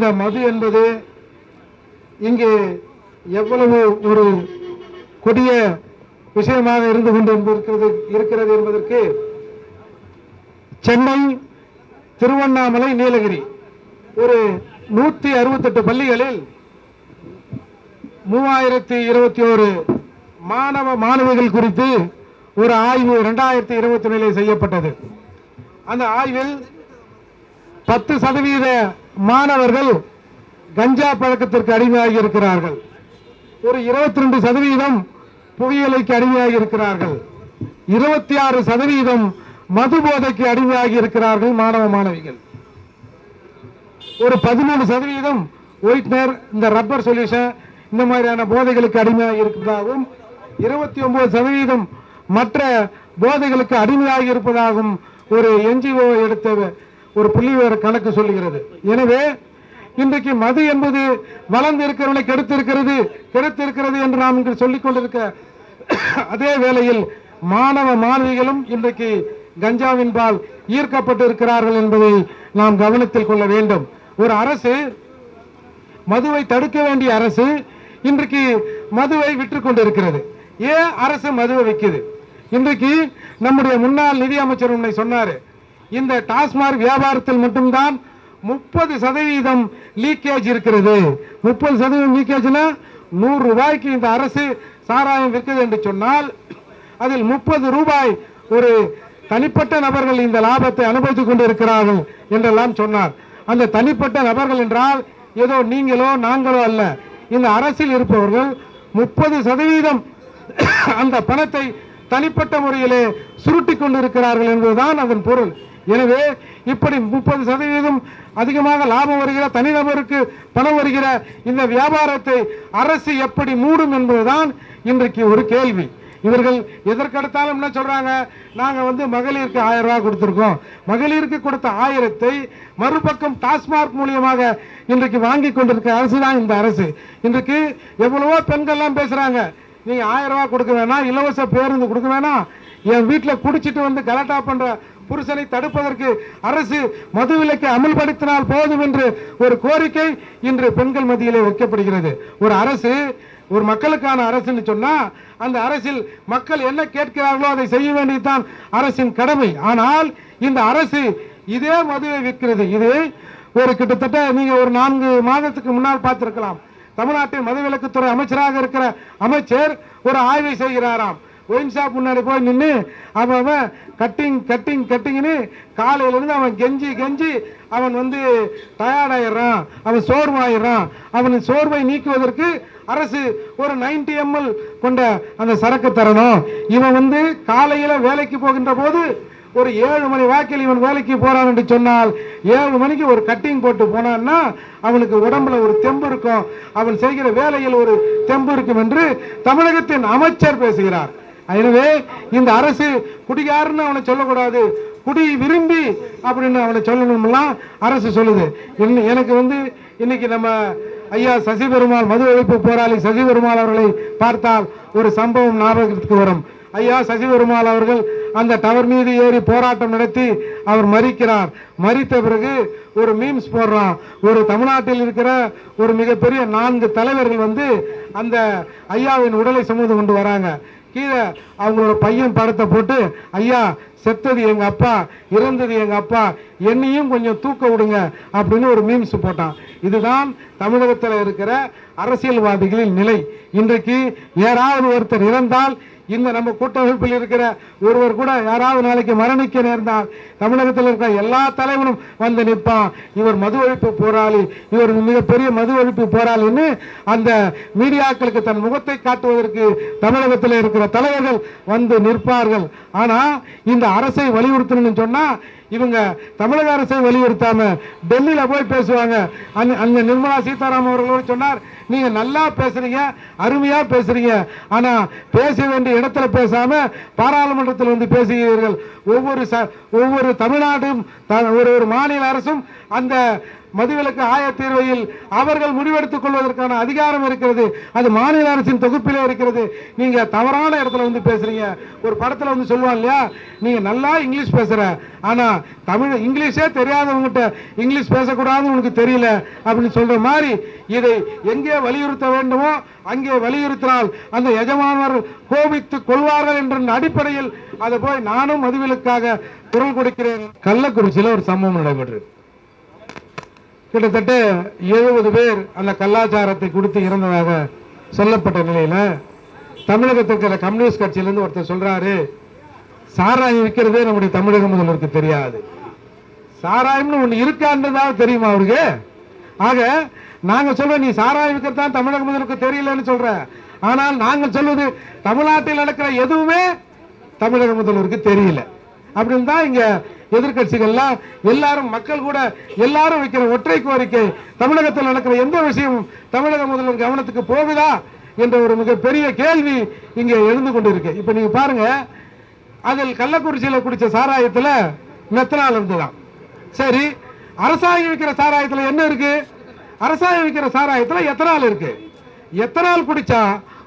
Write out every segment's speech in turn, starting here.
இந்த மது என்பது இங்கு எவ்வளவு ஒரு கொடிய விஷயமாக இருந்து கொண்டு இருக்கிறது இருக்கிறது என்பதற்கு சென்னை திருவண்ணாமலை நீலகிரி ஒரு நூத்தி அறுபத்தெட்டு பள்ளிகளில் மூவாயிரத்தி இருபத்தி ஒரு மாணவ மாணவிகள் குறித்து ஒரு ஆய்வு ரெண்டாயிரத்தி இருபத்தி ஒன்றிலே செய்யப்பட்டது. அந்த ஆய்வில் பத்து சதவீத மாணவர்கள் கஞ்சா பழக்கத்திற்கு அடிமையாகி இருக்கிறார்கள் ஒரு இருபத்தி ரெண்டு சதவீதம் புகையிலைக்கு அடிமையாகி இருக்கிறார்கள் இருபத்தி ஆறு சதவீதம் மது போதைக்கு அடிமையாகி இருக்கிறார்கள் மாணவ மாணவிகள். ஒரு பதிமூணு சதவீதம் ஒயிட்னர் இந்த ரப்பர் சொல்யூஷன் இந்த மாதிரியான போதைகளுக்கு அடிமையாகி இருப்பதாகவும் இருபத்தி ஒன்பது சதவீதம் மற்ற போதைகளுக்கு அடிமையாகி இருப்பதாகவும் ஒரு என்ஜிஓ எடுத்த ஒரு புள்ளிவிவர கணக்கு சொல்லுகிறது. எனவே இன்றைக்கு மது என்பது வளர்ந்து இருக்கிறவனை கெடுத்திருக்கிறது கெடுத்திருக்கிறது என்று நாம் இங்கு சொல்லிக் கொண்டிருக்க அதே வேளையில் மாணவ மாணவிகளும் இன்றைக்கு கஞ்சாவின்பால் ஈர்க்கப்பட்டு இருக்கிறார்கள் என்பதை நாம் கவனத்தில் கொள்ள வேண்டும். ஒரு அரசு மதுவை தடுக்க வேண்டிய அரசு இன்றைக்கு மதுவை விற்றுக் கொண்டிருக்கிறது. ஏன் அரசு மதுவை விற்குது? இன்றைக்கு நம்முடைய முன்னாள் நிதி அமைச்சர் உன்னை சொன்னாரு இந்த டாஸ்மாக் வியாபாரத்தில் மட்டும்தான் முப்பது சதவீதம் லீக்கேஜ் இருக்கிறது. முப்பது சதவீதம் லீக்கேஜ்னா நூறு ரூபாய்க்கு இந்த அரசு சாராயம் விற்குது என்று சொன்னால் அதில் முப்பது ரூபாய் ஒரு தனிப்பட்ட நபர்கள் இந்த லாபத்தை அனுபவித்துக் கொண்டிருக்கிறார்கள் என்றெல்லாம் சொன்னார். அந்த தனிப்பட்ட நபர்கள் என்றால் ஏதோ நீங்களோ நாங்களோ அல்ல. இந்த அரசில் இருப்பவர்கள் முப்பது சதவீதம் அந்த பணத்தை தனிப்பட்ட முறையிலே சுருட்டி கொண்டிருக்கிறார்கள் என்பதுதான் அதன் பொருள். எனவே இப்படி முப்பது சதவீதம் அதிகமாக லாபம் வருகிற தனிநபருக்கு பணம் வருகிற இந்த வியாபாரத்தை அரசு எப்படி மூடும் என்பதுதான் இன்றைக்கு ஒரு கேள்வி. இவர்கள் எதற்கெடுத்தாலும் என்ன சொல்றாங்க? நாங்கள் வந்து மகளிருக்கு ஆயிரம் ரூபாய் கொடுத்துருக்கோம். மகளிருக்கு கொடுத்த ஆயிரத்தை மறுபக்கம் டாஸ்மாக் மூலியமாக இன்றைக்கு வாங்கி கொண்டிருக்க அரசு தான் இந்த அரசு. இன்றைக்கு எவ்வளவோ பெண்கள்லாம் பேசுறாங்க நீங்க ஆயிரம் ரூபாய் கொடுக்க வேணாம் இலவச பேருந்து கொடுக்க வேணாம். என் வீட்டில் குடிச்சிட்டு வந்து கலாட்டா பண்ற புருஷனை தடுப்பதற்கு அரசு மதுவிலக்கை அமல்படுத்தினால் போதும் என்று ஒரு கோரிக்கை இன்று பெண்கள் மத்தியிலே வைக்கப்படுகிறது. ஒரு அரசு ஒரு மக்களுக்கான அரசுன்னு சொன்னால் அந்த அரசில் மக்கள் என்ன கேட்கிறார்களோ அதை செய்ய வேண்டியதுதான் அரசின் கடமை. ஆனால் இந்த அரசு இதே மதுவை விற்கிறது. இது ஒரு கிட்டத்தட்ட நீங்கள் ஒரு நான்கு மாதத்துக்கு முன்னால் பார்த்துருக்கலாம். தமிழ்நாட்டின் மதுவிலக்குத்துறை அமைச்சராக இருக்கிற அமைச்சர் ஒரு ஆய்வை செய்கிறாராம். ஒயின் ஷாப் முன்னாடி போய் நின்று அவன் அவன் கட்டிங் கட்டிங் கட்டிங்னு காலையிலேருந்து அவன் கெஞ்சி கெஞ்சி அவன் வந்து டயர்டாயிடுறான் அவன் சோர்வாயிடுறான். அவன் சோர்வை நீக்குவதற்கு அரசு ஒரு 90 எம்எல் கொண்ட அந்த சரக்கு தரணும். இவன் வந்து காலையில் வேலைக்கு போகின்ற போது ஒரு ஏழு மணி வாக்கில் இவன் வேலைக்கு போறான் என்று சொன்னால் ஏழு மணிக்கு ஒரு கட்டிங் போட்டு போனான்னா அவனுக்கு உடம்புல ஒரு தெம்பு இருக்கும். அவன் செய்கிற வேலையில் ஒரு தெம்பு இருக்கும் என்று தமிழகத்தின் அமைச்சர் பேசுகிறார். எனவே இந்த அரசு குடிகாரன்னு அவனை சொல்லக்கூடாது. குடி விரும்பி அப்படின்னு அவனை சொல்லணும்லாம் அரசு சொல்லுது. எனக்கு வந்து இன்னைக்கு நம்ம ஐயா சசி பெருமாள் மது ஒழிப்பு போராளி சசி பெருமாள் அவர்களை பார்த்தால் ஒரு சம்பவம் ஞாபகத்துக்கு வரும். ஐயா சசி பெருமாள் அவர்கள் அந்த டவர் மீது ஏறி போராட்டம் நடத்தி அவர் மறிக்கிறார். மறித்த பிறகு ஒரு மீம்ஸ் போடுறான். ஒரு தமிழ்நாட்டில் இருக்கிற ஒரு மிகப்பெரிய நான்கு தலைவர்கள் வந்து அந்த ஐயாவின் உடலை சுமந்து கொண்டு வராங்க. கீழே அவங்களோட பையன் படத்தை போட்டு ஐயா செத்தது எங்கள் அப்பா இறந்தது எங்கள் அப்பா என்னையும் கொஞ்சம் தூக்க விடுங்க அப்படின்னு ஒரு மீம்ஸ் போட்டான். இதுதான் தமிழகத்தில் இருக்கிற அரசியல்வாதிகளின் நிலை. இன்றைக்கு யாராவது ஒருத்தர் இறந்தால் இந்த நம்ம கூட்டமைப்பில் இருக்கிற ஒருவர் கூட யாராவது நாளைக்கு மரணிக்க நேர்ந்தால் தமிழகத்தில் இருக்கிற எல்லா தலைவனும் வந்து நிற்பான். இவர் மது ஒழிப்பு போராளி இவர் மிகப்பெரிய மது ஒழிப்பு போராளின்னு அந்த மீடியாக்களுக்கு தன் முகத்தை காட்டுவதற்கு தமிழகத்தில் இருக்கிற தலைவர்கள் வந்து நிற்பார்கள். ஆனா இந்த அரசை வலியுறுத்தணும்னு சொன்னா இவங்க தமிழக அரசை வலியுறுத்தாம டெல்லியில் போய் பேசுவாங்க. அங்கே அங்க நிர்மலா சீதாராமன் அவர்களோடு சொன்னார் நீங்கள் நல்லா பேசுறீங்க அருமையாக பேசுறீங்க. ஆனால் பேச வேண்டிய இடத்துல பேசாம பாராளுமன்றத்தில் வந்து பேசுகிறீர்கள். ஒவ்வொரு ச- ஒவ்வொரு தமிழ்நாடும் த- ஒரு ஒரு மாநில அரசும் அந்த மதுவிலக்கு ஆயத்தீர்வையில் அவர்கள் முடிவெடுத்துக் கொள்வதற்கான அதிகாரம் இருக்கிறது. அது மாநில அரசின் தொகுப்பிலே இருக்கிறது. நீங்க தவறான இடத்துல வந்து பேசுறீங்க. ஒரு படத்துல வந்து சொல்லுவான் இல்லையா? நீங்க நல்லா இங்கிலீஷ் பேசுற. ஆனா தமிழ் இங்கிலீஷே தெரியாதவங்ககிட்ட இங்கிலீஷ் பேசக்கூடாதுன்னு உனக்கு தெரியல அப்படின்னு சொல்ற மாதிரி இதை எங்கே வலியுறுத்த வேண்டுமோ அங்கே வலியுறுத்தினால் அந்த எஜமானர் கோபித்து கொள்வார்கள் என்ற அடிப்படையில் அதை போய் நானும் மதுவிலக்காக குரல் கொடுக்கிறேன். கள்ளக்குறிச்சியில் ஒரு சம்பவம் நடைபெற்று கிட்டத்தட்ட எழுபது பேர் அந்த கலாச்சாரத்தை கொடுத்து இறந்ததாக சொல்லப்பட்ட நிலையில் தமிழகத்தில் இருக்கிற கம்யூனிஸ்ட் கட்சியிலேருந்து ஒருத்தர் சொல்கிறாரு சாராயம் விற்கிறதே நம்முடைய தமிழக முதல்வருக்கு தெரியாது. சாராயம்னு ஒன்று இருக்கான்றதாவது தெரியுமா அவருக்கு? ஆக நாங்கள் சொல்றோம் நீ சாராயம் விற்கிறதான் தமிழக முதல்வருக்கு தெரியலன்னு சொல்ற. ஆனால் நாங்கள் சொல்வது தமிழ்நாட்டில் நடக்கிற எதுவுமே தமிழக முதல்வருக்கு தெரியல. அப்படின்னு தான் இங்கே எதிர்க்கட்சிகள்லாம் எல்லாரும் மக்கள் கூட எல்லாரும் வைக்கிற ஒற்றை கோரிக்கை தமிழகத்தில் நடக்கிற எந்த விஷயம் தமிழக முதல்வர் கவனத்துக்கு போகுதா என்ற ஒரு மிகப்பெரிய கேள்வி இங்கே எழுந்து கொண்டிருக்கு. இப்போ நீங்கள் பாருங்க அதில் கள்ளக்குறிச்சியில் குடித்த சாராயத்தில் மெத்தனால் இருந்துதான் சரி அரசாங்கம் விற்கிற சாராயத்தில் என்ன இருக்கு? அரசாங்கம் விற்கிற சாராயத்தில் எத்தனால் இருக்கு. எத்தனால் குடிச்சா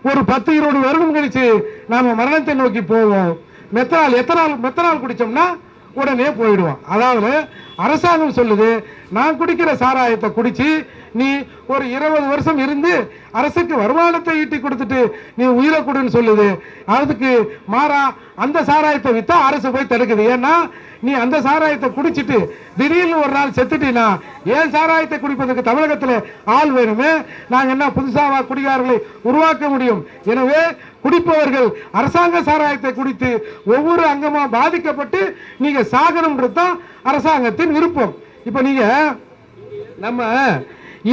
ஒரு பத்து இருபது வருடம் கழிச்சு நாம மரணத்தை நோக்கி போவோம். மெத்தனால் எத்தனால் மெத்தனால் குடிச்சோம்னா உடனே போயிடுவான். அதாவது அரசாங்கம் சொல்லுது நான் குடிக்கிற சாராயத்தை குடிச்சு நீ ஒரு இருபது வருஷம் இருந்து அரசுக்கு வருமானத்தை ஈட்டி கொடுத்துட்டு நீ உயிரை கொடுன்னு சொல்லுது. அதுக்கு மாறா அந்த சாராயத்தை வித்தா அரசு போய் தடுக்குது. ஏன்னா நீ அந்த சாராயத்தை குடிச்சிட்டு திடீர்னு ஒரு நாள் செத்துட்டீனா ஏன் சாராயத்தை குடிப்பதற்கு தமிழகத்தில் ஆள் வேணுமே? நாங்கள் என்ன புதுசாக குடிகாரர்களை உருவாக்க முடியும்? எனவே குடிப்பவர்கள் அரசாங்க சாராயத்தை குடித்து ஒவ்வொரு அங்கமாக பாதிக்கப்பட்டு நீங்கள் சாகணுன்றது தான் அரசாங்கத்தின் விருப்பம். இப்போ நீங்க நம்ம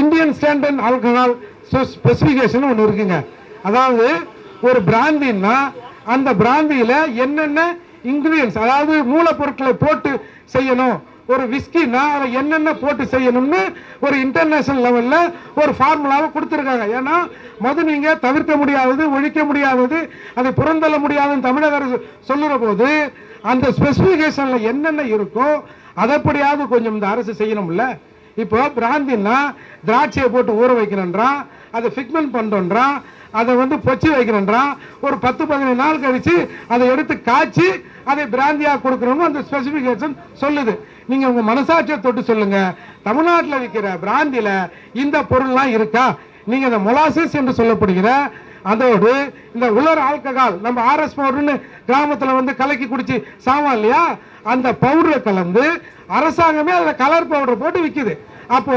இந்தியன் ஸ்டாண்டர்ட் ஆல்கஹால் ஸ்பெசிஃபிகேஷன் ஒன்று இருக்குங்க. அதாவது ஒரு பிராந்தின்னா அந்த பிராந்தியில என்னென்ன இன்க்ரீடியன்ஸ் அதாவது மூலப்பொருட்களை போட்டு செய்யணும். ஒரு விஸ்கின்னா அதை என்னென்ன போட்டு செய்யணும்னு ஒரு இன்டர்நேஷனல் லெவல்ல ஒரு ஃபார்முலாவை கொடுத்துருக்காங்க. ஏன்னா மது நீங்க தவிர்க்க முடியாதது ஒழிக்க முடியாதது அதை புறந்தள்ள முடியாதுன்னு தமிழக அரசு சொல்லுற போது அந்த ஸ்பெசிஃபிகேஷன்ல என்னென்ன இருக்கோ அதப்படியாவது கொஞ்சம் இந்த அரசு செய்யணும்ல. இப்போ பிராந்தின்னா திராட்சையை போட்டு ஊற வைக்கணுன்றான் அதை ஃபிக்மெண்ட் பண்ணுறோன்றான் அதை வந்து பொச்சு வைக்கணுன்றான் ஒரு பத்து பதினஞ்சு நாள் கழித்து அதை எடுத்து காய்ச்சி அதை பிராந்தியாக கொடுக்கணும்னு அந்த ஸ்பெசிஃபிகேஷன் சொல்லுது. நீங்கள் உங்கள் மனசாட்சியை தொட்டு சொல்லுங்கள் தமிழ்நாட்டில் விற்கிற பிராந்தியில் இந்த பொருள்லாம் இருக்கா? நீங்கள் இந்த மொலாசஸ் என்று சொல்லப்படுகிற அதோடு இந்த உலர் ஆல்கஹால் நம்ம ஆர்எஸ் பவுடர்னு கிராமத்தில் வந்து கலக்கி குடிச்சு சாமான் இல்லையா? அந்த பவுடரை கலந்து அரசாங்கமே அதில் கலர் பவுடர் போட்டு விற்கிது அப்போ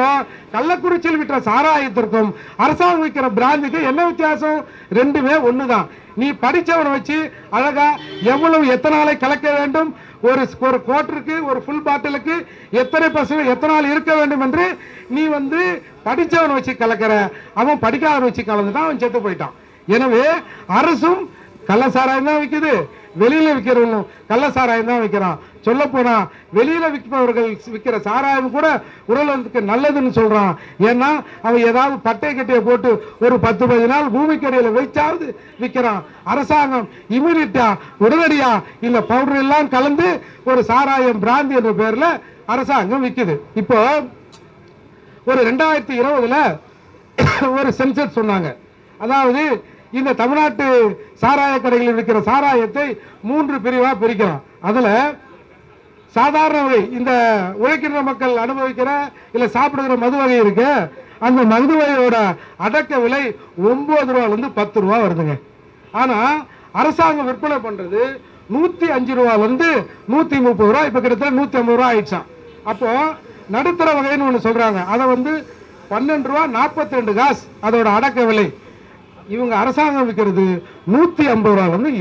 கள்ளக்குறிச்சியில் விற்ற சாராயத்திற்கும் அரசாங்கம் விற்கிற பிராந்துக்கு என்ன வித்தியாசம்? ரெண்டுமே ஒன்று தான் நீ படிச்சவனை வச்சு அழகா எவ்வளவு எத்தனாலை கலக்க வேண்டும்? ஒரு ஒரு கோட்டருக்கு ஒரு ஃபுல் பாட்டிலுக்கு எத்தனை பர்சன்ட் எத்தனால் இருக்க வேண்டும் என்று நீ வந்து படிச்சவனை வச்சு கலக்கிற. அவன் படிக்காதவனை வச்சு கலந்துட்டான் அவன் செத்து போயிட்டான். எனவே அரசும் கள்ள சாராயம் தான் விற்குது வெளியில விற்கிறவங்களும் கள்ள சாராயம் தான் விற்கிறான் சொல்ல போனா வெளியில விற்பவர்கள் விற்கிற சாராயம் கூட உடலுக்கு நல்லதுன்னு சொல்றான். ஏன்னா அவன் ஏதாவது பட்டை கட்டியை போட்டு ஒரு பத்து பதினஞ்சு நாள் பூமிக்கடியில வைச்சாவது விற்கிறான் அரசாங்கம் இமீடியட்டா உடனடியா இந்த பவுடர் எல்லாம் கலந்து ஒரு சாராயம் பிராந்தி என்ற பேர்ல அரசாங்கம் விற்குது இப்போ ஒரு ரெண்டாயிரத்தி இருபதுல ஒரு சென்சர் சொன்னாங்க. அதாவது இந்த தமிழ்நாட்டு சாராய கடைகளில் இருக்கிற சாராயத்தை மூன்று பிரிவாக பிரிக்கிறோம். அதில் சாதாரண வகை இந்த உழைக்கின்ற மக்கள் அனுபவிக்கிற இல்லை சாப்பிடுகிற மது வகை இருக்கு. அந்த மது வகையோட அடக்க விலை ஒன்பது ரூபாலேருந்து பத்து ரூபா வருதுங்க. ஆனால் அரசாங்கம் விற்பனை பண்ணுறது நூற்றி அஞ்சு ரூபாலேருந்து நூற்றி முப்பது ரூபா இப்போ கிட்டத்தட்ட நூற்றி ஐம்பது ரூபா ஆயிடுச்சான் அப்போது நடுத்தர வகைன்னு ஒன்று சொல்கிறாங்க அதை வந்து பன்னெண்டு ரூபா நாற்பத்தி ரெண்டு காசு அதோட அடக்க விலை. இவங்க அரசாங்கம் விற்கிறது நூற்றி ஐம்பது ரூபால இருந்து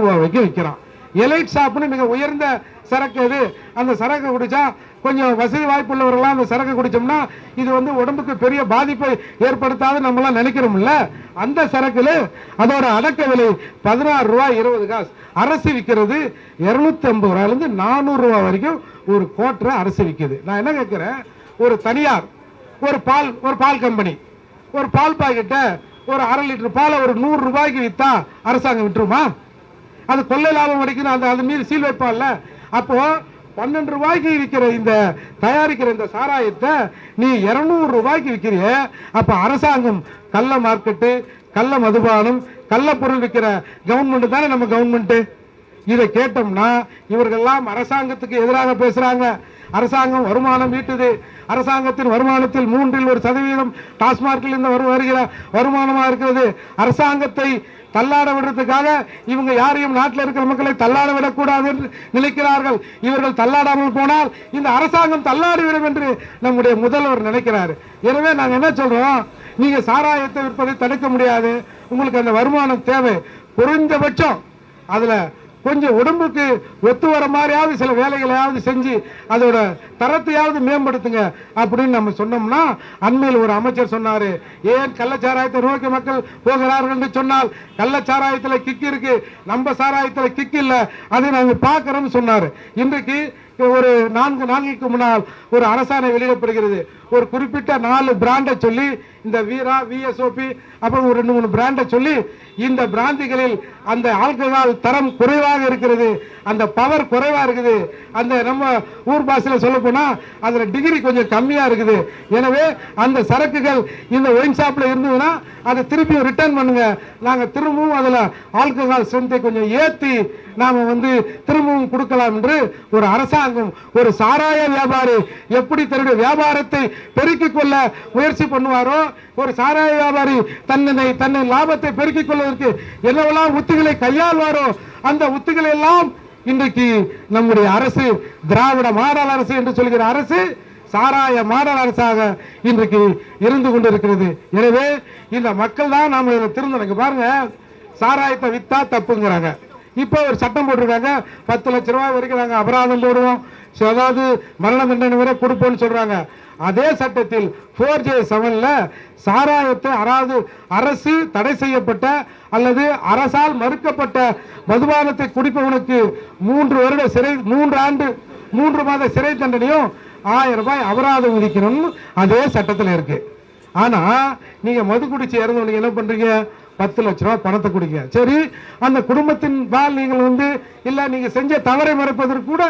ரூபா வரைக்கும் விற்கிறான் எலைட் ஷாப்னு மிக உயர்ந்த சரக்கு அது அந்த சரக்கு குடித்தா கொஞ்சம் வசதி வாய்ப்புள்ளவர்கள்லாம் அந்த சரக்கு குடித்தோம்னா இது வந்து உடம்புக்கு பெரிய பாதிப்பை ஏற்படுத்தாது நம்மளாம் நினைக்கிறோம்ல. அந்த சரக்கில் அதோட அடக்க விலை பதினாறு ரூபாய் இருபது காசு. அரசு விற்கிறது இரநூத்தி ஐம்பது ரூபாயிலேருந்து நானூறுரூவா வரைக்கும் ஒரு கோட்டரை அரசு விற்கிது நான் என்ன கேட்குறேன்? ஒரு தனியார் ஒரு பால் ஒரு பால் கம்பெனி ஒரு பால் பாக்கெட்டை ஒரு அரை லிட்டர் பாலை ஒரு நூறு ரூபாய்க்கு வித்தா அரசாங்கம் விட்டுருமா? அது கொள்ளை லாபம் கிடைக்கணும் அந்த அது மீறி சீல் வைப்பான்ல. அப்போ பன்னெண்டு ரூபாய்க்கு விற்கிற இந்த தயாரிக்கிற இந்த சாராயத்தை நீ இரநூறு ரூபாய்க்கு விற்கிறிய அப்போ அரசாங்கம் கள்ள மார்க்கெட்டு கள்ள மதுபானம் கள்ள பொருள் விற்கிற கவர்மெண்ட் தானே நம்ம கவர்மெண்ட்டு இதை கேட்டோம்னா இவர்கள்லாம் அரசாங்கத்துக்கு எதிராக பேசுறாங்க. அரசாங்கம் வருமானம் ஈட்டுது. அரசாங்கத்தின் வருமானத்தில் மூன்றில் ஒரு சதவீதம் டாஸ்மார்க்கில் இருந்து வருகிற வருமானமாக இருக்கிறது. அரசாங்கத்தை தள்ளாட விடுறதுக்காக இவங்க யாரையும் நாட்டில் இருக்கிற மக்களை தள்ளாட விடக்கூடாது என்று நினைக்கிறார்கள். இவர்கள் தள்ளாடாமல் போனால் இந்த அரசாங்கம் தள்ளாடிவிடும் என்று நம்முடைய முதல்வர் நினைக்கிறார். எனவே நாங்கள் என்ன சொல்றோம்? நீங்க சாராயத்தை விற்பதை தடுக்க முடியாது. உங்களுக்கு அந்த வருமானம் தேவை. குறைந்தபட்சம் அதில் கொஞ்சம் உடம்புக்கு ஒத்து வர மாதிரியாவது சில வேலைகளையாவது செஞ்சு அதோட தரத்தையாவது மேம்படுத்துங்க அப்படின்னு நம்ம சொன்னோம்னா அண்மையில் ஒரு அமைச்சர் சொன்னார். ஏன் கள்ளச்சாராயத்தை நோக்கி மக்கள் போகிறார்கள் என்று சொன்னால் கள்ளச்சாராயத்தில் கிக்கு இருக்கு. நம்ம சாராயத்தில் கிக்கு இல்லை. அதை நாங்கள் பார்க்குறோம்னு சொன்னார். இன்றைக்கு ஒரு நான்கு நாட்களுக்கு முன்னால் ஒரு அரசாணை வெளியிடப்படுகிறது. ஒரு குறிப்பிட்ட நாலு பிராண்டை சொல்லி இந்த வீரா விஎஸ்ஓபி அப்புறம் ஒரு ரெண்டு மூணு பிராண்டை சொல்லி இந்த பிராந்திகளில் அந்த ஆல்கஹால் தரம் குறைவாக இருக்கிறது. அந்த பவர் குறைவாக இருக்குது. அந்த நம்ம ஊர் பாஷையில சொல்ல அதில் டிகிரி கொஞ்சம் கம்மியாக இருக்குது. எனவே அந்த சரக்குகள் இந்த ஒயின் ஷாப்பில் இருந்ததுன்னா அதை திருப்பியும் ரிட்டர்ன் பண்ணுங்கள் நாங்கள் திரும்பவும் அதில் ஆல்கஹால் ஸ்ட்ரென்த்தை கொஞ்சம் ஏற்றி நாம் வந்து திரும்பவும் கொடுக்கலாம் என்று ஒரு அரசாங்கம் ஒரு சாராய வியாபாரி எப்படி தன்னுடைய வியாபாரத்தை பெருக்கிக் கொள்ள முயற்சி பண்ணுவாரோ ஒரு சாராய வியாபாரி தன்னை தன்னை லாபத்தை பெருக்கிக் கொள்வதற்கு என்னவெல்லாம் உத்திகளை கையாள்வாரோ அந்த உத்திகளை எல்லாம் இன்றைக்கு நம்முடைய அரசு திராவிட மாடல் அரசு என்று சொல்கிற அரசு சாராய மாடல் அரசாக இன்றைக்கு இருந்து கொண்டிருக்கிறது. எனவே இந்த மக்கள் தான் நாம் இதில் திருந்தணும். பாருங்க சாராயத்தை வித்தா தப்புங்கிறாங்க. இப்போ ஒரு சட்டம் போட்டிருக்காங்க. பத்து லட்ச ரூபாய் வரைக்கும் நாங்கள் அபராதம் போடுவோம். அதாவது மரண தண்டனை வரை கொடுப்போம்னு சொல்கிறாங்க அதே சட்டத்தில் ஃபோர் ஜே செவனில் சாராயத்தை அதாவது அரசு தடை செய்யப்பட்ட அல்லது அரசால் மறுக்கப்பட்ட மதுபானத்தை குடிப்பவனுக்கு மூன்று வருட சிறை மூன்று ஆண்டு மூன்று மாத சிறை தண்டனையும் ஆயிரம் ரூபாய் அபராதம் விதிக்கணும்னு அதே சட்டத்தில் இருக்குது ஆனால் நீங்கள் மது குடிச்சு இறந்தவனுக்கு என்ன பண்ணுறீங்க பத்து லட்ச ரூபா பணத்தை கொடுங்க. சரி அந்த குடும்பத்தின் பால் நீங்கள் வந்து இல்லை நீங்கள் செஞ்ச தவறை மறைப்பதற்கு கூட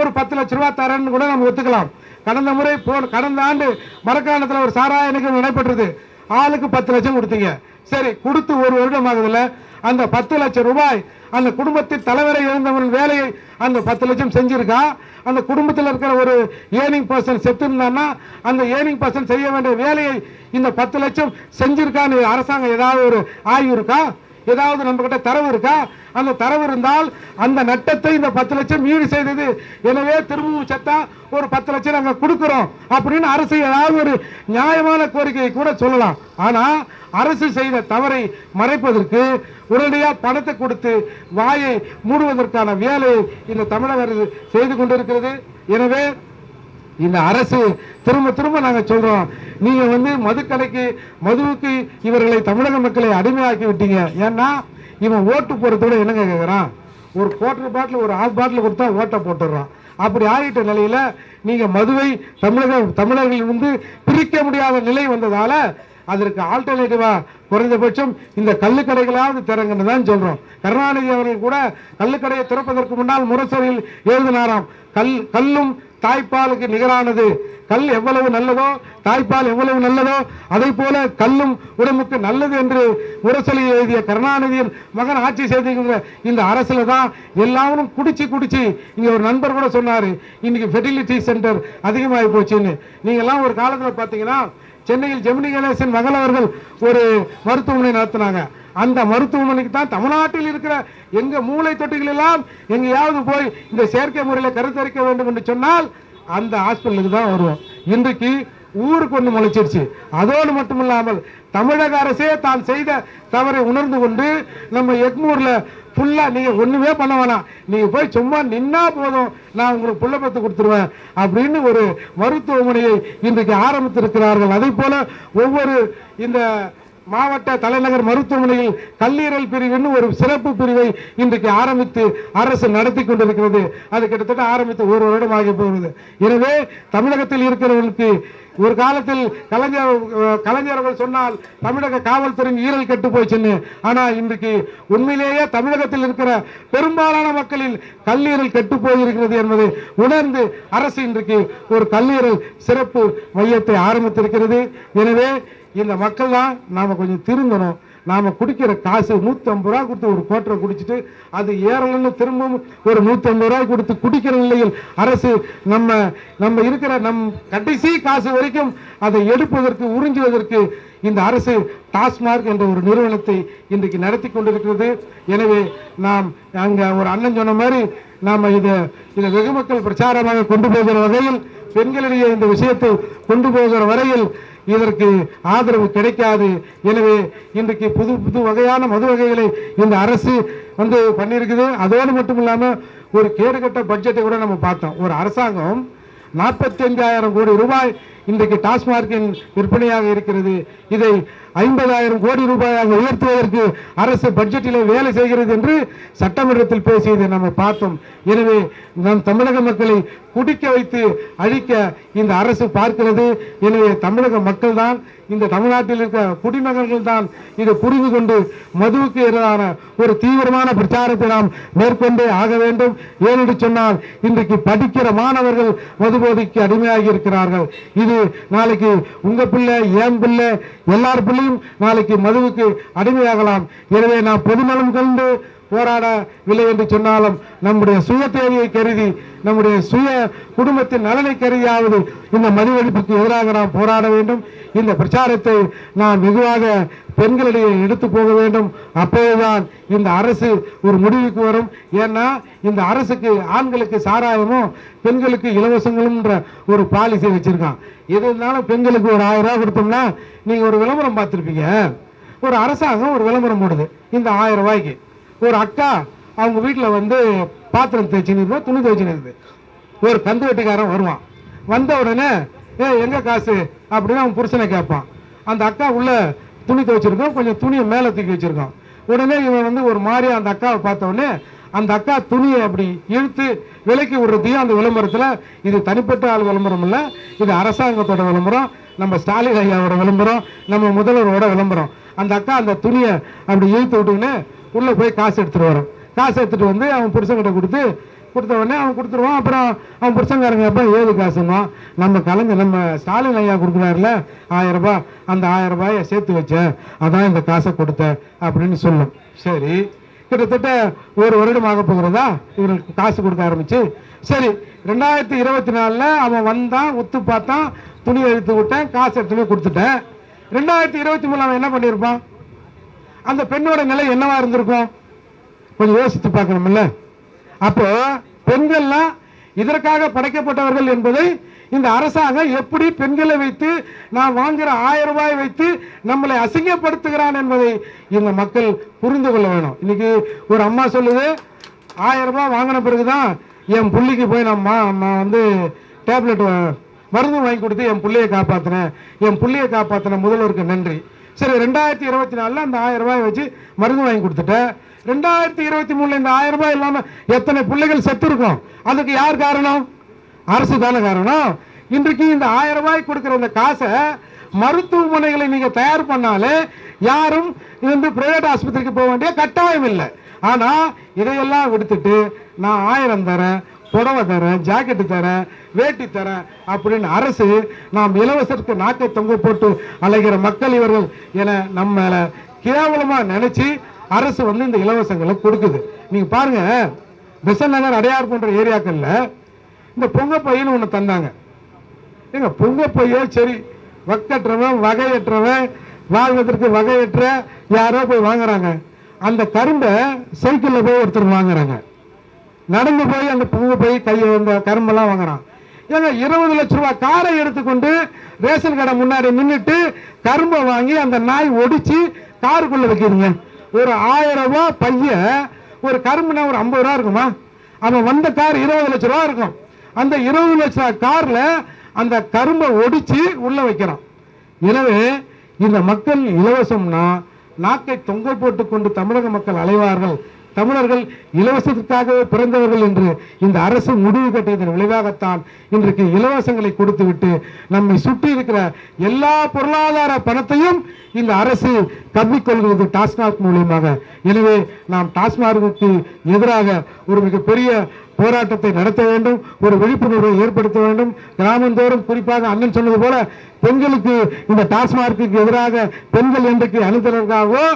ஒரு பத்து லட்ச ரூபா தரேன்னு கூட நம்ம ஒத்துக்கலாம். கடந்த முறை போன கடந்த ஆண்டு மரக்காணத்தில் ஒரு சாராய நிகழ்வு நடைபெற்றது. ஆளுக்கு பத்து லட்சம் கொடுத்தீங்க. சரி கொடுத்து ஒரு வருடம் ஆகுதுல அந்த பத்து லட்சம் ரூபாய் அந்த குடும்பத்தின் தலைவரை இழந்தவன் வேலையை அந்த பத்து லட்சம் செஞ்சிருக்கான் அந்த குடும்பத்தில் இருக்கிற ஒரு ஏர்னிங் பர்சன் செத்து இருந்தான்னா அந்த ஏர்னிங் பர்சன் செய்ய வேண்டிய வேலையை இந்த பத்து லட்சம் செஞ்சிருக்கான்னு அரசாங்கம் ஏதாவது ஒரு ஆய்வு இருக்கா? ஏதாவது நம்ம கிட்ட தரவு இருக்கா? அந்த தரவு இருந்தால் அந்த நட்டத்தை இந்த பத்து லட்சம் ஈடு செய்தது. எனவே திரும்பவும் சத்தா ஒரு பத்து லட்சம் நாங்கள் கொடுக்குறோம் அப்படின்னு அரசு ஏதாவது ஒரு நியாயமான கோரிக்கையை கூட சொல்லலாம். ஆனால் அரசு செய்த தவறை மறைப்பதற்கு உடனடியாக பணத்தை கொடுத்து வாயை மூடுவதற்கான வேலையை இந்த தமிழக அரசு செய்து கொண்டிருக்கிறது. எனவே இந்த அரசு திரும்ப திரும்ப நாங்கள் சொல்கிறோம் நீங்கள் வந்து மதுக்கடைக்கு மதுவுக்கு இவர்களை தமிழக மக்களை அடிமையாக்கி விட்டீங்க. ஏன்னா இவன் ஓட்டு போகிறதோட என்னங்க கேட்குறான் ஒரு குவார்டர் பாட்டில் ஒரு ஆஃப் பாட்டில் கொடுத்தா ஓட்டை போட்டுடுறான். அப்படி ஆகிட்ட நிலையில் நீங்கள் மதுவை தமிழக தமிழர்கள் வந்து பிரிக்க முடியாத நிலை வந்ததால் அதற்கு ஆல்டர்னேட்டிவாக குறைந்தபட்சம் இந்த கல்லுக்கடைகளாவது திறங்கன்னு தான் சொல்கிறோம் கருணாநிதி அவர்கள் கூட கள்ளுக்கடையை திறப்பதற்கு முன்னால் முரசரில் எழுதினாராம். கல் கல்லும் தாய்ப்பாலுக்கு நிகரானது. கல் எவ்வளவு நல்லதோ தாய்ப்பால் எவ்வளவு நல்லதோ அதை போல கல்லும் உடம்புக்கு நல்லது என்று முரசொலி எழுதிய கருணாநிதியின் மகன் ஆட்சி செய்திருக்கிற இந்த அரசில் தான் எல்லாரும் குடிச்சு குடிச்சு இங்கே ஒரு நண்பர் கூட சொன்னார் இன்னைக்கு ஃபெர்டிலிட்டி சென்டர் அதிகமாகி போச்சுன்னு. நீங்கள்லாம் ஒரு காலத்தில் பார்த்தீங்கன்னா சென்னையில் ஜெமினி கணேசன் மகள் அவர்கள் ஒரு மருத்துவமனை நடத்தினாங்க. அந்த மருத்துவமனைக்கு தான் தமிழ்நாட்டில் இருக்கிற எங்க மூளை தொட்டிகள் எல்லாம் எங்கேயாவது போய் இந்த செயற்கை முறையில் கருத்தரிக்க வேண்டும் என்று சொன்னால் அந்த ஹாஸ்பிட்டலுக்கு தான் வருவோம். இன்றைக்கு ஊருக்கு ஒன்று முளைச்சிருச்சு. அதோடு மட்டும் இல்லாமல் தமிழக அரசே தான் செய்த தவறை உணர்ந்து கொண்டு நம்ம எக்மூரில் ஃபுல்லாக நீங்கள் ஒன்றுமே பண்ண வேணாம். நீங்கள் போய் சும்மா நின்னா போதும். நான் உங்களுக்கு புள்ள பத்து கொடுத்துருவேன் அப்படின்னு ஒரு மருத்துவமனையை இன்றைக்கு ஆரம்பித்திருக்கிறார்கள். அதே போல் ஒவ்வொரு இந்த மாவட்ட தலைநகர் மருத்துவமனையில் கல்லீரல் பிரிவுன்னு ஒரு சிறப்பு பிரிவை இன்றைக்கு ஆரம்பித்து அரசு நடத்தி கொண்டிருக்கிறது. அது கிட்டத்தட்ட ஆரம்பித்து ஒரு வருடம் ஆகி போகிறது. எனவே தமிழகத்தில் இருக்கிறவர்களுக்கு ஒரு காலத்தில் கலைஞர் கலைஞர் அவர்கள் சொன்னால் தமிழக காவல்துறையின் ஈரல் கெட்டு போச்சுன்னு. ஆனால் இன்றைக்கு உண்மையிலேயே தமிழகத்தில் இருக்கிற பெரும்பாலான மக்களில் கல்லீரல் கெட்டு போயிருக்கிறது என்பதை உணர்ந்து அரசு இன்றைக்கு ஒரு கல்லீரல் சிறப்பு மையத்தை ஆரம்பித்திருக்கிறது. எனவே இந்த மக்கள்லாம் நாம் கொஞ்சம் திருந்தணும். நாம் குடிக்கிற காசு நூற்றம்பது ரூபா கொடுத்து ஒரு கோட்டரை குடிச்சிட்டு அது ஏறலன்னு திரும்பவும் ஒரு நூற்றம்பது ரூபா ரூபாய் கொடுத்து குடிக்கிற நிலையில் அரசு நம்ம நம்ம இருக்கிற நம் கடைசி காசு வரைக்கும் அதை எடுப்பதற்கு உறிஞ்சுவதற்கு இந்த அரசு டாஸ்மார்க் என்ற ஒரு நிறுவனத்தை இன்றைக்கு நடத்தி கொண்டிருக்கிறது. எனவே நாம் அங்கே ஒரு அண்ணன் சொன்ன மாதிரி நாம் இதை இதை வெகுமக்கள் பிரச்சாரமாக கொண்டு போகிற வகையில் பெண்களிடையே இந்த விஷயத்தை கொண்டு போகிற வரையில் இதற்கு ஆதரவு கிடைக்காது. எனவே இன்றைக்கு புது புது வகையான மது வகைகளை இந்த அரசு வந்து பண்ணியிருக்குது. அதோடு மட்டும் இல்லாமல் ஒரு கேடுகட்ட பட்ஜெட்டை கூட நம்ம பார்த்தோம். ஒரு அரசாங்கம் நாற்பத்தி அஞ்சாயிரம் கோடி ரூபாய் இன்றைக்கு டாஸ்மார்க்கின் விற்பனையாக இருக்கிறது. இதை ஐம்பதாயிரம் கோடி ரூபாயாக உயர்த்துவதற்கு அரசு பட்ஜெட்டில் வேலை செய்கிறது என்று சட்டமன்றத்தில் பேசியதை நம்ம பார்த்தோம். எனவே நம் தமிழக மக்களை குடிக்க வைத்து அழிக்க இந்த அரசு பார்க்கிறது. எனவே தமிழக மக்கள் தான் இந்த தமிழ்நாட்டில் இருக்க குடிமகன்கள் தான் இதை புரிந்து கொண்டு மதுவுக்கு எதிரான ஒரு தீவிரமான பிரச்சாரத்தை நாம் மேற்கொண்டே ஆக வேண்டும். ஏனென்று சொன்னால் இன்றைக்கு படிக்கிற மாணவர்கள் மது போதைக்கு அடிமையாகி இருக்கிறார்கள். இது நாளைக்கு உங்க பிள்ளை என் பிள்ளை எல்லார் பிள்ளையும் நாளைக்கு மதுவுக்கு அடிமையாகலாம். எனவே நான் பொதுநலம் கண்டு போராடவில்லை என்று சொன்னாலும் நம்முடைய சுய தேவையை கருதி நம்முடைய சுய குடும்பத்தின் நலனை கருதியாவது இந்த மதுவெடிப்புக்கு எதிராக நாம் போராட வேண்டும். இந்த பிரச்சாரத்தை நாம் வெகுவாக பெண்களிடையே எடுத்து போக வேண்டும். அப்போதுதான் இந்த அரசு ஒரு முடிவுக்கு வரும். ஏன்னா இந்த அரசுக்கு ஆண்களுக்கு சாராயமும் பெண்களுக்கு இலவசங்களும்ன்ற ஒரு பாலிசி வச்சிருக்கான். எது இருந்தாலும் பெண்களுக்கு ஒரு ஆயிரம் ரூபாய் கொடுத்தோம்னா நீங்கள் ஒரு விளம்பரம் பார்த்துருப்பீங்க. ஒரு அரசாங்கம் ஒரு விளம்பரம் போடுது. இந்த ஆயிரம் ரூபாய்க்கு. ஒரு அக்கா அவங்க வீட்டில் வந்து பாத்திரம் தேய்ச்சின்னு இருப்பா துணி தேய்ச்சின்னு ஒரு கந்து வெட்டிக்காரன் வருவான். வந்த உடனே ஏ எங்கே காசு? அப்படின்னு அவன் புருஷனை கேட்பான். அந்த அக்கா உள்ள துணி துவைச்சிருக்கோம் கொஞ்சம் துணியை மேலே தூக்கி வச்சுருக்கான். உடனே இவன் வந்து ஒரு மாதிரி அந்த அக்காவை பார்த்தோடனே அந்த அக்கா துணியை அப்படி இழுத்து விலைக்கு விடுறதையும் அந்த விளம்பரத்தில் இது தனிப்பட்ட ஆள் விளம்பரம் இல்லை இது அரசாங்கத்தோட விளம்பரம் நம்ம ஸ்டாலின் ஐயாவோட விளம்பரம் நம்ம முதல்வரோட விளம்பரம். அந்த அக்கா அந்த துணியை அப்படி இழுத்து விட்டுக்கின்னு உள்ளே போய் காசு எடுத்துகிட்டு வரோம். காசு எடுத்துகிட்டு வந்து அவன் புருஷன்கிட்ட கொடுத்து கொடுத்த உடனே அவன் கொடுத்துருவான். அப்புறம் அவன் புருஷங்காரங்க அப்போ ஏது காசுமா நம்ம கலைஞர் நம்ம ஸ்டாலின் ஐயா கொடுக்குறாருல ஆயிரரூபா அந்த ஆயிரம் ரூபாயை சேர்த்து வச்சேன் அதான் இந்த காசை கொடுத்தேன் அப்படின்னு சொல்லும். சரி கிட்டத்தட்ட ஒரு வருடம் போகிறதா? இவருக்கு காசு கொடுக்க ஆரம்பிச்சு. சரி ரெண்டாயிரத்தி இருபத்தி நாலில் அவன் வந்தான் ஒத்து பார்த்தான் துணி எழுத்து விட்டேன் காசு எடுத்து கொடுத்துட்டேன். ரெண்டாயிரத்தி இருபத்தி மூணு அவன் என்ன பண்ணியிருப்பான்? அந்த பெண்ணோட நிலை என்னவா இருந்திருக்கும்? கொஞ்சம் யோசித்து பார்க்கணும்ல? அப்போ பெண்கள்லாம் இதற்காக படைக்கப்பட்டவர்கள் என்பதை இந்த அரசாங்கம் எப்படி பெண்களை வைத்து நான் வாங்குற ஆயிரம் ரூபாய் வைத்து நம்மளை அசிங்கப்படுத்துகிறான் என்பதை இந்த மக்கள் புரிந்து கொள்ள வேணும். இன்னைக்கு ஒரு அம்மா சொல்லுது ஆயிரம் ரூபாய் வாங்கின பிறகுதான் என் புள்ளிக்கு போய் நான் நான் வந்து டேப்லெட் மருந்து வாங்கி கொடுத்து என் புள்ளையை காப்பாற்றினேன் என் புள்ளையை காப்பாற்றின முதல்வருக்கு நன்றி. சரி ரெண்டாயிரத்தி இருபத்தி நாலுல அந்த ஆயிரம் ரூபாய் வச்சு மருந்து வாங்கி கொடுத்துட்டேன். ரெண்டாயிரத்தி இருபத்தி மூணில் இந்த ஆயிரம் ரூபாய் இல்லாமல் எத்தனை பிள்ளைகள் செத்து இருக்கும் அதுக்கு யார் காரணம்? அரசு தானே காரணம். இன்றைக்கு இந்த ஆயிரம் ரூபாய் கொடுக்குற இந்த காசை மருத்துவமனைகளை நீங்கள் தயார் பண்ணாலே யாரும் வந்து பிரைவேட் ஆஸ்பத்திரிக்கு போக வேண்டிய கட்டாயம் இல்லை. ஆனால் இதையெல்லாம் விடுத்துட்டு நான் ஆயிரம் தரேன். புடவை தரேன் ஜாக்கெட்டு தரேன் வேட்டி தரேன் அப்படின்னு அரசு நாம் இலவசத்துக்கு நாக்கை தொங்க போட்டு அலைகிற மக்கள் இவர்கள் என நம்ம கேவலமாக நினச்சி அரசு வந்து இந்த இலவசங்களை கொடுக்குது. நீங்கள் பாருங்க பெசன் நகர் அடையார் போன்ற ஏரியாக்களில் இந்த பொங்க பையன்னு ஒன்று தந்தாங்க. ஏங்க பொங்க சரி வக்கற்றவன் வகையற்றவன் வாழ்வதற்கு வகையற்ற யாரோ போய் வாங்குறாங்க. அந்த கரும்பை சைக்கிளில் போய் ஒருத்தர் வாங்குறாங்க. நடந்து போய் அந்த பூ போய் கையை அந்த கரும்பெல்லாம் வாங்குறான். ஏங்க இருபது லட்ச ரூபாய் காரை எடுத்துக்கொண்டு ரேஷன் கடை முன்னாடி நின்றுட்டு கரும்பை வாங்கி அந்த நாய் ஒடிச்சு காருக்குள்ள வைக்கிறீங்க ஒரு ஆயிரம் ரூபா பையன் ஒரு கரும்புனா ஒரு ஐம்பது ரூபா இருக்குமா? அவன் வந்த கார் இருபது லட்ச ரூபா இருக்கும். அந்த இருபது லட்ச ரூபா கார்ல அந்த கரும்பை ஒடிச்சு உள்ள வைக்கிறான். எனவே இந்த மக்கள் இலவசம்னா நாக்கை தொங்க போட்டுக் கொண்டு தமிழக மக்கள் அலைவார்கள். தமிழர்கள் இலவசத்திற்காகவே பிறந்தவர்கள் என்று இந்த அரசு முடிவு கட்டியதன் விளைவாகத்தான் இன்றைக்கு இலவசங்களை கொடுத்துவிட்டு நம்மை சுற்றி இருக்கிற எல்லா பொருளாதார பணத்தையும் இந்த அரசு கவ்விக்கொள்கிறது டாஸ்மாக் மூலியமாக. எனவே நாம் டாஸ்மார்க்கு எதிராக ஒரு மிகப்பெரிய போராட்டத்தை நடத்த வேண்டும் ஒரு விழிப்புணர்வை ஏற்படுத்த வேண்டும். கிராமந்தோறும் குறிப்பாக அண்ணன் சொன்னது போல பெண்களுக்கு இந்த டாஸ்மார்க்கு எதிராக பெண்கள் என்றைக்கு அணுகிறதுக்காகவோ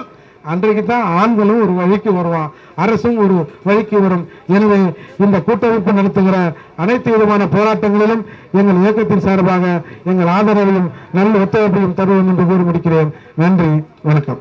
அன்றைக்கு தான் ஆண்களும் ஒரு வழிக்கு வருவான் அரசும் ஒரு வழிக்கு வரும். எனவே இந்த கூட்டமைப்பு நடத்துகிற அனைத்து விதமான போராட்டங்களிலும் எங்கள் இயக்கத்தின் சார்பாக எங்கள் ஆதரவையும் நல்ல ஒத்துழைப்பையும் தருவோம் என்று கூறி முடிக்கிறேன். நன்றி வணக்கம்.